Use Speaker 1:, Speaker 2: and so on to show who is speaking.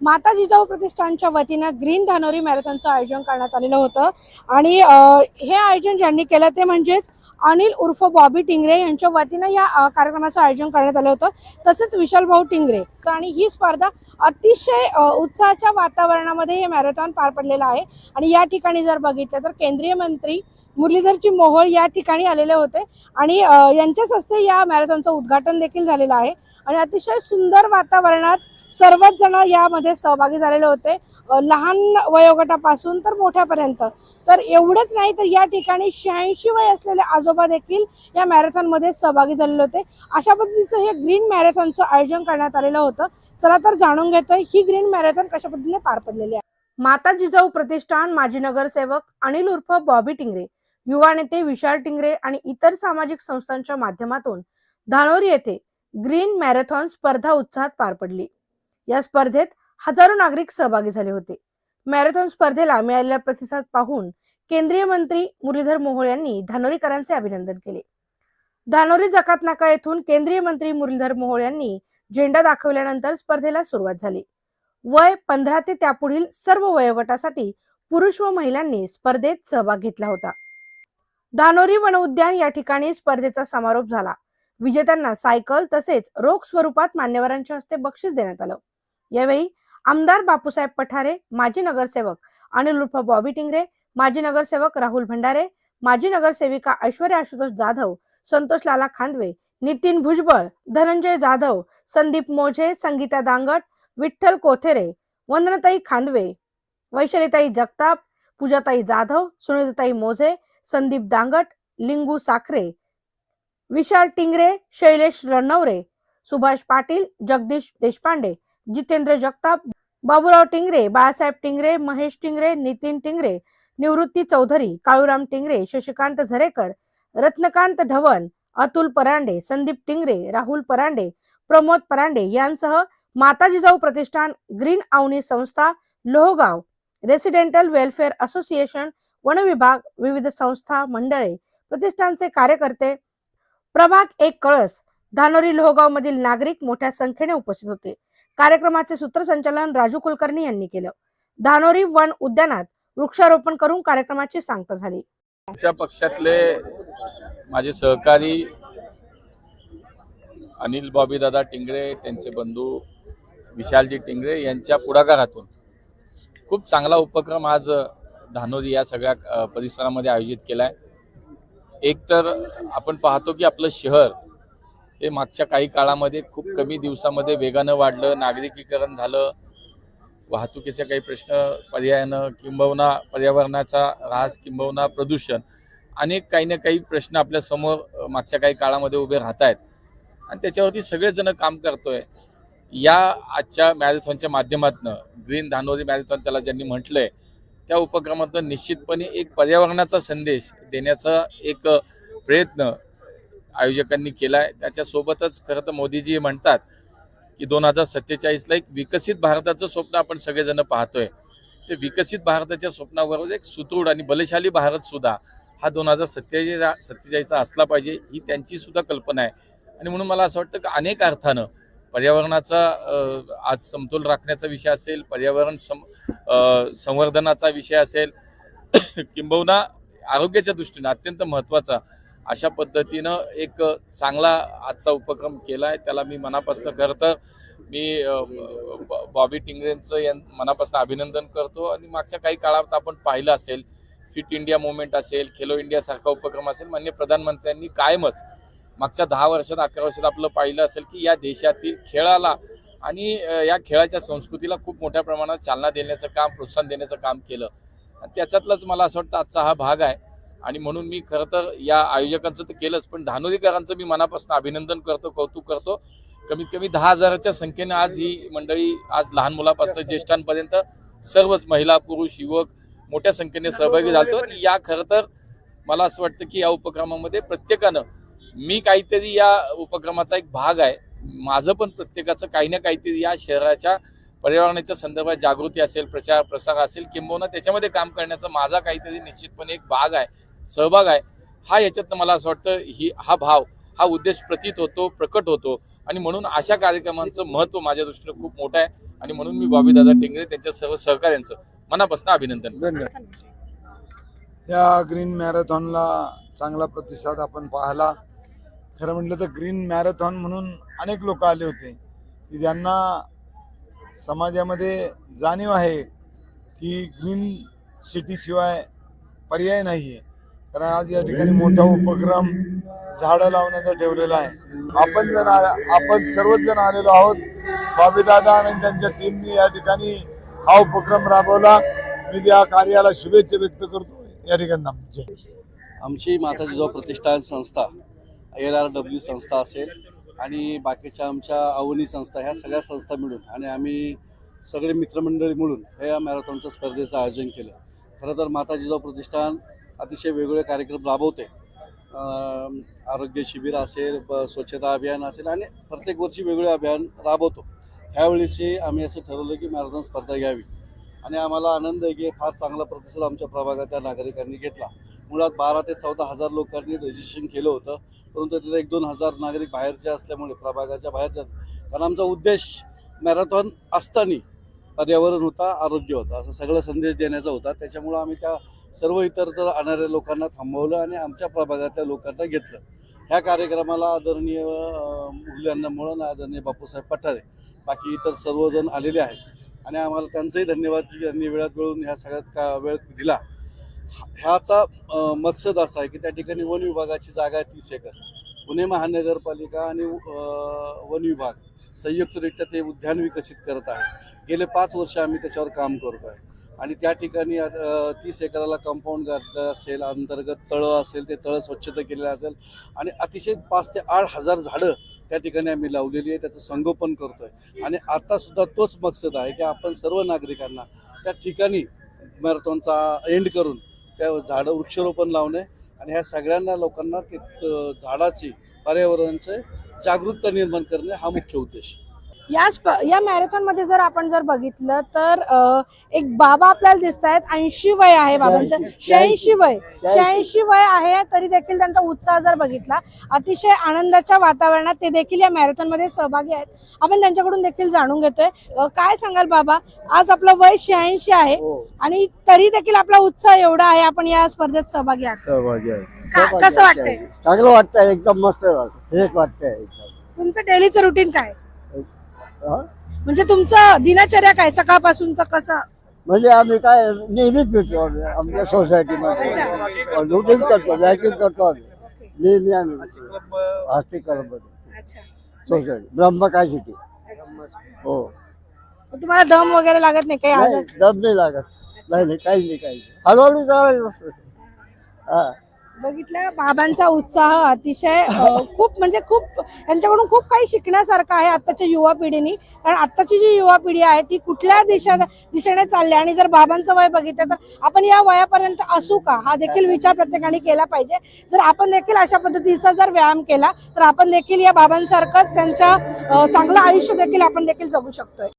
Speaker 1: माता जिजाऊ प्रतिष्ठानच्या वतीनं ग्रीन धानोरी मॅरेथॉनचं आयोजन करण्यात आलेलं होतं. आणि हे आयोजन ज्यांनी केलं ते म्हणजेच अनिल उर्फ बॉबी टिंगरे यांच्या वतीनं या कार्यक्रमाचं आयोजन करण्यात आलं होतं. तसेच विशाल भाऊ टिंगरे. आणि ही स्पर्धा अतिशय उत्साहाच्या वातावरणामध्ये हे मॅरेथॉन पार पडलेलं आहे. आणि या ठिकाणी जर बघितलं तर केंद्रीय मंत्री मुरलीधरजी मोहोळ या ठिकाणी आलेले होते. आणि यांच्याच हस्ते या मॅरेथॉनचं उद्घाटन देखील झालेलं आहे. आणि अतिशय सुंदर वातावरणात सर्वच जण यामध्ये सहभागी झालेले होते. लहान वयोगटापासून तर मोठ्यापर्यंत. तर एवढंच नाही तर या ठिकाणी शहाऐंशी वय असलेले आजोबा देखील या मॅरेथॉनमध्ये सहभागी झालेले होते. अशा पद्धतीचं हे ग्रीन मॅरेथॉनचं आयोजन करण्यात आलेलं होतं. चला तर जाणून घेतोय ही ग्रीन मॅरेथॉन कशा पद्धतीने पार पडलेली आहे? माता जिजाऊ प्रतिष्ठान माजी नगरसेवक अनिल उर्फ बॉबी टिंगरे युवा नेते विशाल टिंगरे आणि इतर सामाजिक संस्थांच्या माध्यमातून धानोरी येथे ग्रीन मॅरेथॉन स्पर्धा उत्साहात पार पडली. या स्पर्धेत हजारो नागरिक सहभागी झाले होते. मॅरेथॉन स्पर्धेला मिळालेला प्रतिसाद पाहून केंद्रीय मंत्री मुरलीधर मोहोळ यांनी धानोरीकरांचे अभिनंदन केले. धानोरी जकात नाका येथून केंद्रीय मंत्री मुरलीधर मोहोळ यांनी झेंडा दाखवल्यानंतर स्पर्धेला सुरुवात झाली. वय पंधरा ते त्यापुढील सर्व वयोगटासाठी पुरुष व महिलांनी स्पर्धेत सहभाग घेतला होता. धानोरी वन उद्यान या ठिकाणी स्पर्धेचा समारोप झाला. विजेत्यांना सायकल तसेच रोख स्वरूपात मान्यवरांच्या हस्ते बक्षीस देण्यात आलं. यावेळी आमदार बापूसाहेब पठारे माजी नगरसेवक अनिल उर्फ बॉबी टिंगरे माजी नगरसेवक राहुल भंडारे माजी नगरसेविका ऐश्वर्या आशुतोष जाधव संतोष लाला खांदवे नितीन भुजबळ धनंजय जाधव संदीप मोझे संगीता दांगट विठ्ठल कोथेरे वंदनताई खांदवे वैशालीताई जगताप पूजाताई जाधव सुनीताई मोझे संदीप दांगट लिंगू साखरे विशाल टिंगरे शैलेश रणवरे सुभाष पाटील जगदीश देशपांडे जितेंद्र जगताप बाबूराव टिंगरे बाळासाहेब टिंगरे महेश टिंगरे नितीन टिंगरे निवृत्ती चौधरी काळूराम टिंगरे शशिकांत झरेकर रत्नकांत ढवण अतुल परांडे संदीप टिंगरे राहुल परांडे प्रमोद परांडे यांसह माताजी जाऊ प्रतिष्ठान ग्रीन आवनी संस्था लोहगाव रेसिडेंटल वेलफेअर असोसिएशन वन विभाग विविध संस्था मंडळे प्रतिष्ठानचे कार्यकर्ते प्रभाग एक कळस धानोरी लोहगाव मधील नागरिक मोठ्या संख्येने उपस्थित होते. कार्यक्रमाचे सूत्रसंचालन राजू कुलकर्णी यांनी केलं. धानोरी वन उद्यानात वृक्षारोपण करून कार्यक्रमाची सांगता झाली.
Speaker 2: आमच्या पक्षातले माझे सहकारी अनिल बॉबीदादा टिंगरे त्यांचे बंधू विशालजी टिंगरे यांच्या पुढाकारातून खूप चांगला उपक्रम आज धानोरी या सगळ्या परिसरामध्ये आयोजित केला आहे एक तर आपण पाहतो की आपलं शहर हे मागच्या काही काळामध्ये खूप कमी दिवसामध्ये वेगानं वाढलं नागरिकीकरण झालं. वाहतुकीचे काही प्रश्न पर्यायानं किंबहुना पर्यावरणाचा ऱ्हास किंबहुना प्रदूषण अनेक काही ना काही प्रश्न आपल्यासमोर मागच्या काही काळामध्ये उभे राहत आहेत आणि त्याच्यावरती सगळेजण काम करतोय. या आजच्या मॅरेथॉनच्या माध्यमातून ग्रीन धानोरी मॅरेथॉन त्याला ज्यांनी म्हटलंय त्या उपक्रमातून निश्चितपणे एक पर्यावरणाचा संदेश देण्याचा एक प्रयत्न आयोजकांनी केला आहे त्याच्यासोबतच खरं तर मोदीजी म्हणतात की दोन हजार सत्तेचाळीसला एक विकसित भारताचं स्वप्न आपण सगळेजण पाहतोय. ते विकसित भारताच्या स्वप्नाबरोबर एक सुदृढ आणि बलशाली भारत सुद्धा हा दोन हजार सत्तेचाळीस सत्तेचाळीसचा असला पाहिजे ही त्यांची सुद्धा कल्पना आहे. आणि म्हणून मला असं वाटतं की अनेक अर्थानं पर्यावरणाचा आज समतोल राखण्याचा विषय असेल पर्यावरण सम संवर्धनाचा विषय असेल किंबहुना आरोग्याच्या दृष्टीने अत्यंत महत्त्वाचा अशा पद्धतीनं एक चांगला आजचा उपक्रम केला आहे त्याला मी मनापासून करतं मी बॉबी टिंगरेंचं या मनापासून अभिनंदन करतो. आणि मागच्या काही काळात आपण पाहिलं असेल फिट इंडिया मुवमेंट असेल खेलो इंडिया सारखा उपक्रम असेल मान्य प्रधानमंत्र्यांनी कायमच मागच्या दहा वर्षात अकरा वर्षात आपलं पाहिलं असेल की या देशातील खेळाला आणि या खेळाच्या संस्कृतीला खूप मोठ्या प्रमाणात चालना देण्याचं काम प्रोत्साहन देण्याचं काम केलं. आणि त्याच्यातलंच मला असं वाटतं आजचा हा भाग आहे. आणि म्हणून मी खरं तर या आयोजकांचं तर केलंच पण धानोरीकरांचं मी मनापासून अभिनंदन करतो कौतुक करतो. कमीत कमी दहा हजाराच्या संख्येने आज ही मंडळी आज लहान मुलापासून ज्येष्ठांपर्यंत सर्वच महिला पुरुष युवक मोठ्या संख्येने सहभागी झालतो. आणि या खरं तर मला असं वाटतं की या उपक्रमामध्ये प्रत्येकानं मी काहीतरी या उपक्रमाचा एक भाग आहे. माझं पण प्रत्येकाचं काही ना काहीतरी या शहराच्या पर्यावरणाच्या संदर्भात जागृती असेल प्रचार प्रसार असेल किंबहुना त्याच्यामध्ये काम करण्याचा माझा काहीतरी निश्चितपणे एक भाग आहे. सहभाग आहे. हा याच्यातनं मला असं वाटतं ही हा भाव हा उद्देश प्रतीत होतो प्रकट होतो. आणि म्हणून अशा कार्यक्रमांचं महत्त्व माझ्या दृष्टीने खूप मोठं आहे. आणि म्हणून मी बॉबीदादा टेंगरे त्यांच्या सर्व सहकार्यांचं मनापासून अभिनंदन
Speaker 3: धन्यवाद. या ग्रीन मॅरेथॉनला चांगला प्रतिसाद आपण पाहला. खरं म्हटलं तर ग्रीन मॅरेथॉन म्हणून अनेक लोक आले होते. की ज्यांना समाजामध्ये जाणीव आहे की ग्रीन सिटीशिवाय पर्याय नाही आहे कारण आज या ठिकाणी मोठा उपक्रम झाडं लावण्याचा ठेवलेला आहे. आपण जण आ- आपण सर्वच जण आलेलो आहोत. बाबीदादा आणि त्यांच्या टीमने या ठिकाणी हा उपक्रम राबवला. मी त्या कार्याला शुभेच्छा व्यक्त करतो. या ठिकाणी
Speaker 4: आमची माता जिजाऊ प्रतिष्ठान संस्था एल आर डब्ल्यू संस्था असेल आणि बाकीच्या आमच्या अवनी संस्था ह्या सगळ्या संस्था मिळून आणि आम्ही सगळे मित्रमंडळी मिळून ह्या या मॅरेथॉनचं स्पर्धेचं आयोजन केलं. खरं तर माता जिजाऊ प्रतिष्ठान अतिशय वेगवेगळे कार्यक्रम राबवते. आरोग्य शिबिर असेल स्वच्छता अभियान असेल आणि प्रत्येक वर्षी वेगवेगळे अभियान राबवतो. ह्यावेळेसही आम्ही असं ठरवलं की मॅरेथॉन स्पर्धा घ्यावी. आणि आम्हाला आनंद आहे की फार चांगला प्रतिसाद आमच्या प्रभागातल्या नागरिकांनी घेतला. मुळात बारा ते चौदा हजार लोकांनी रजिस्ट्रेशन केलं होतं. परंतु तिथे एक दोन हजार नागरिक बाहेरचे असल्यामुळे प्रभागाच्या बाहेरच्या कारण आमचा उद्देश मॅरेथॉन असताना पर्यावरण होता आरोग्य होता. असं सगळं संदेश देण्याचा होता. त्याच्यामुळं आम्ही त्या सर्व इतर तर आणणाऱ्या लोकांना थांबवलं आणि आमच्या प्रभागातल्या लोकांना घेतलं. ह्या कार्यक्रमाला आदरणीय अं, मुळं आदरणीय बापूसाहेब पठारे बाकी इतर सर्वजण आलेले आहेत. आणि आम्हाला त्यांचंही धन्यवाद की त्यांनी वेळात वेळून ह्या सगळ्यात का वेळ दिला. ह्याचा मकसद असा आहे की त्या ठिकाणी वन विभागाची जागा आहे तीस एकर. पुणे महानगरपालिका आणि वन विभाग संयुक्तरित्या ते उद्यान विकसित करत आहे. गेले पाच वर्ष आम्ही त्याच्यावर काम करतो आहे. आणि त्या ठिकाणी तीस एकराला कंपाऊंड घातलं असेल अंतर्गत तळं असेल ते तळं स्वच्छता केलेलं असेल. आणि अतिशय पाच ते आठ हजार झाडं त्या ठिकाणी आम्ही लावलेली आहे त्याचं संगोपन करतो आहे आणि आत्तासुद्धा तोच मकसद आहे की आपण सर्व नागरिकांना त्या ठिकाणी मॅरेथॉनचा एंड करून त्या झाडं वृक्षारोपण लावणे आणि ह्या सगळ्यांना लोकांना ते झाडाची पर्यावरणाचे जागरूकता निर्माण करणे हा मुख्य उद्देश.
Speaker 1: या या मॅरेथॉनमध्ये जर आपण जर बघितलं तर अ, एक बाबा आपल्याला दिसत आहेत ऐंशी वय आहे बाबांचं. शहाऐंशी वय. शहाऐंशी. वय आहे तरी देखील त्यांचा उत्साह जर बघितला अतिशय आनंदाच्या वातावरणात ते देखील या मॅरेथॉनमध्ये सहभागी आहेत. आपण त्यांच्याकडून देखील जाणून घेतोय. अ, काय सांगाल बाबा? आज आपलं वय शहाऐंशी आहे आणि तरी देखील आपला उत्साह एवढा आहे आपण या स्पर्धेत सहभागी आहात.
Speaker 5: सहभागी आहे.
Speaker 1: का- कसं वाटतंय?
Speaker 5: चांगलं वाटतंय एकदम मस्त. फ्रेश वाटतंय एकदम.
Speaker 1: तुमचं डेलीचं रुटीन काय?
Speaker 5: हा?
Speaker 1: म्हणजे तुमचं दिनचर्या काय? सकाळपासूनचं कसं?
Speaker 5: म्हणजे आम्ही काय नेहमीच भेटतो आम्ही आमच्या सोसायटीमध्ये. लुटिंग करतो वॅकिंग करतो आम्ही. नेहमी आम्ही हॉस्पिटलमध्ये
Speaker 1: अच्छा.
Speaker 5: सोसायटी. ब्रह्मकाय सिटी. हो.
Speaker 1: तुम्हाला दम वगैरे लागत नाही काही
Speaker 5: दम नाही लागत. नाही नाही काही नाही काही नाही. हळूहळू असतं. हा.
Speaker 1: बघितलं बाबांचा उत्साह अतिशय खूप म्हणजे खूप त्यांच्याकडून खूप काही शिकण्यासारखं आहे आत्ताच्या युवा पिढीनी. कारण आत्ताची जी युवा पिढी आहे ती कुठल्या दिशा दिशेने चालली आहे आणि जर बाबांचं वय बघितलं तर आपण या वयापर्यंत असू का? हा देखील विचार प्रत्येकाने केला पाहिजे. जर आपण देखील अशा पद्धतीचा जर व्यायाम केला तर आपण देखील या बाबांसारखंच त्यांच्या चांगलं आयुष्य देखील आपण देखील जगू शकतोय.